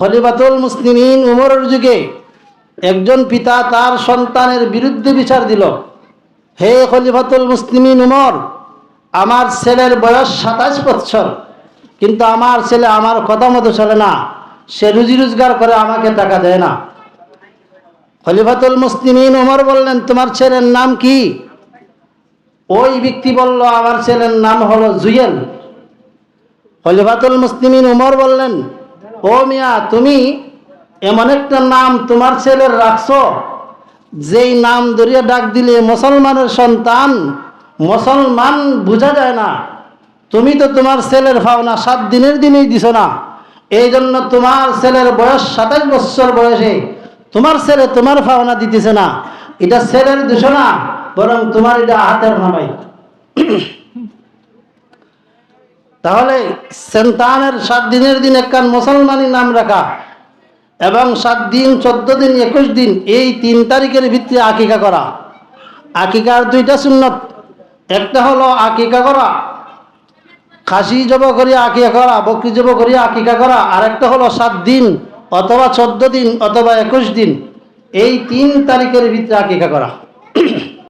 খলিফাতুল মুসলিমিন উমরের যুগে একজন পিতা তার সন্তানের বিরুদ্ধে বিচার দিল। হে খলিফাতুল মুসলিমিন উমর, আমার ছেলের বয়স সাতাশ বৎসর, কিন্তু আমার ছেলে আমার কথা মতো চলে না। সে রুজি রোজগার করে আমাকে টাকা দেয় না। খলিফাতুল মুসলিমিন উমর বললেন, তোমার ছেলের নাম কি? ওই ব্যক্তি বলল, আমার ছেলের নাম হলো জুয়েল। খলিফাতুল মুসলিমিন উমর বললেন ও মিয়া, তুমি এমন একটা নাম তোমার ছেলের রাখছো, যেই নাম ধরিয়া ডাক দিলে মুসলমানের সন্তান, মুসলমান বোঝা যায় না। তুমি তো তোমার ছেলের ভাওনা সাত দিনের দিনেই দিছ না। এই জন্য তোমার ছেলের বয়স সাতাশ বছর বয়সে তোমার ছেলে তোমার ভাওনা দিতেছে না। এটা ছেলের দোষ না বরং তোমার এটা হাতের নামাই। তাহলে সন্তানের সাত দিনের দিন একখান মুসলমানি নাম রাখা এবং সাত দিন, চোদ্দ দিন, একুশ দিন, এই তিন তারিখের ভিত্তিতে আকিকা করা। আকিকার দুইটা সুন্নত। একটা হলো আকিকা করা, খাসি জব করিয়া আকিকা করা, বকরি জব করিয়া আকিকা করা আর একটা হলো সাত দিন অথবা চোদ্দ দিন অথবা একুশ দিন, এই তিন তারিখের ভিতরে আকিকা করা।